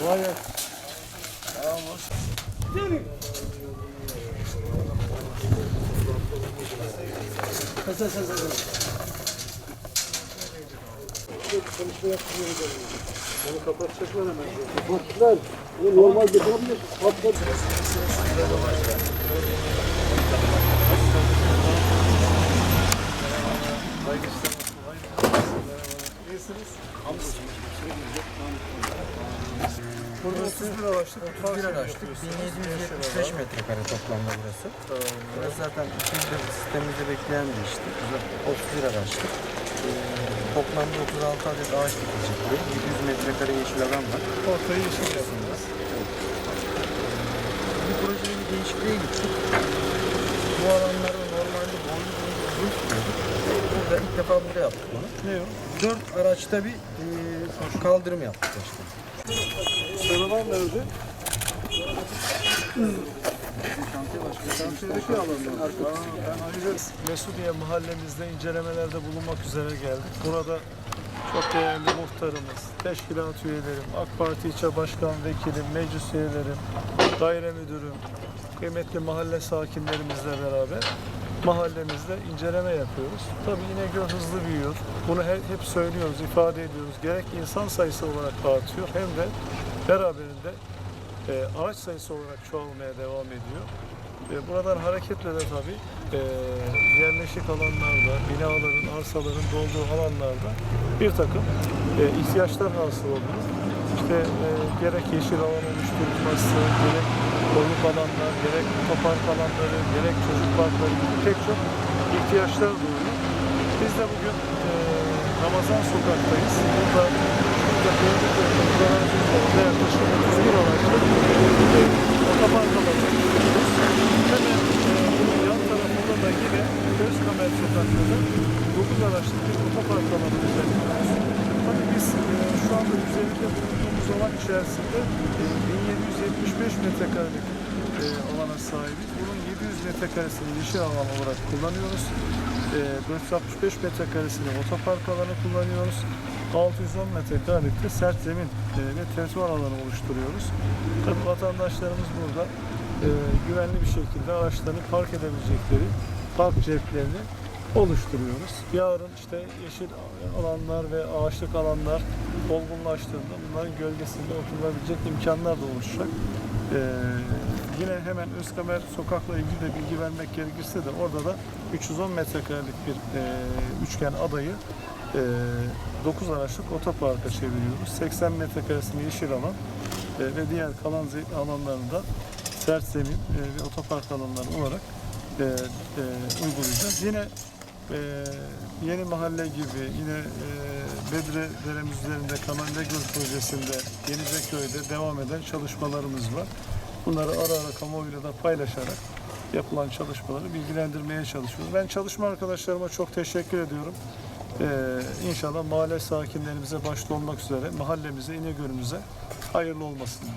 Kolay gelsin. Onu kapatacaklar hemen. Kapattılar. Normal yapabilir. Kapat. Burada 31 araçlık. 31 araçlık, 1775 metrekare toplamda burası. Burası zaten 200 yıl sistemimizde bekleyen bir işti. 31 araçlık. Ee, toplamda 36 adet ağaç dikilecek buraya. 700 metrekare yeşil alan var. Ortayı yeşil yapıyoruz. Bu projeye bir değişikliğe gittik. Bu alanlarda normalde boylu boylu uzun tutuyorduk. Burada ilk defa burada yaptık bunu. Ne o? 4 araçta bir e, kaldırım yaptık işte. Sarılar nerede? Şantiyedeki alanda. Ben ayrıca Mesudiye mahallemizde incelemelerde bulunmak üzere geldik. Burada çok değerli muhtarımız, teşkilat üyelerim, AK Parti ilçe başkan vekilim, meclis üyelerim, daire müdürüm, kıymetli mahalle sakinlerimizle beraber mahallemizde inceleme yapıyoruz. Tabii İnegöl hızlı büyüyor. Bunu he- hep söylüyoruz, ifade ediyoruz. Gerek insan sayısı olarak artıyor hem de beraberinde e, ağaç sayısı olarak çoğalmaya devam ediyor. E, buradan hareketle de tabii e, yerleşik alanlarda, binaların, arsaların dolduğu alanlarda bir takım e, ihtiyaçlar hasıl oluyor. İşte e, gerek yeşil alan oluşturulması, gerek kolluk alanlar, gerek otopark alanları, gerek çocuk parkları gibi pek çok ihtiyaçlar doğuyor. Biz de bugün e, Ramazan sokaktayız. Gördük olduğunuz arazi üzerinde yaklaşık 31 araçlı bir otopark alanı yapıyoruz. Hemen e, bunun yan tarafında da yine Özkamer sokakta da 9 araçlı bir otopark alanı düzenliyoruz. Tabii biz e, şu anda üzerinde bulunduğumuz alan içerisinde e, 1775 metrekarelik e, alana. Bunun 700 metrekaresini yeşil alan olarak kullanıyoruz. E, 465 metrekaresini otopark alanı kullanıyoruz. 610 metrekarelik de sert zemin e, ve trottoar alanı oluşturuyoruz. Tabii vatandaşlarımız burada e, güvenli bir şekilde araçlarını park edebilecekleri park ceplerini oluşturuyoruz. Yarın işte yeşil alanlar ve ağaçlık alanlar olgunlaştığında bunların gölgesinde oturulabilecek imkanlar da oluşacak. Ee, yine hemen Özkamer sokakla ilgili de bilgi vermek gerekirse de orada da 310 metrekarelik bir e, üçgen adayı 9 araçlık otoparka çeviriyoruz. 80 metrekaresini yeşil alan e, ve diğer kalan ze- alanlarını da sert zemin e, ve otopark alanları olarak e, uygulayacağız. Yine yeni mahalle gibi yine Bedre Deremiz üzerinde Kanal Göl projesinde Yenizeköy'de devam eden çalışmalarımız var. Bunları ara ara kamuoyuyla da paylaşarak yapılan çalışmaları bilgilendirmeye çalışıyoruz. Ben çalışma arkadaşlarıma çok teşekkür ediyorum. Ee, inşallah mahalle sakinlerimize başta olmak üzere mahallemize, İnegöl'ümüze hayırlı olmasın.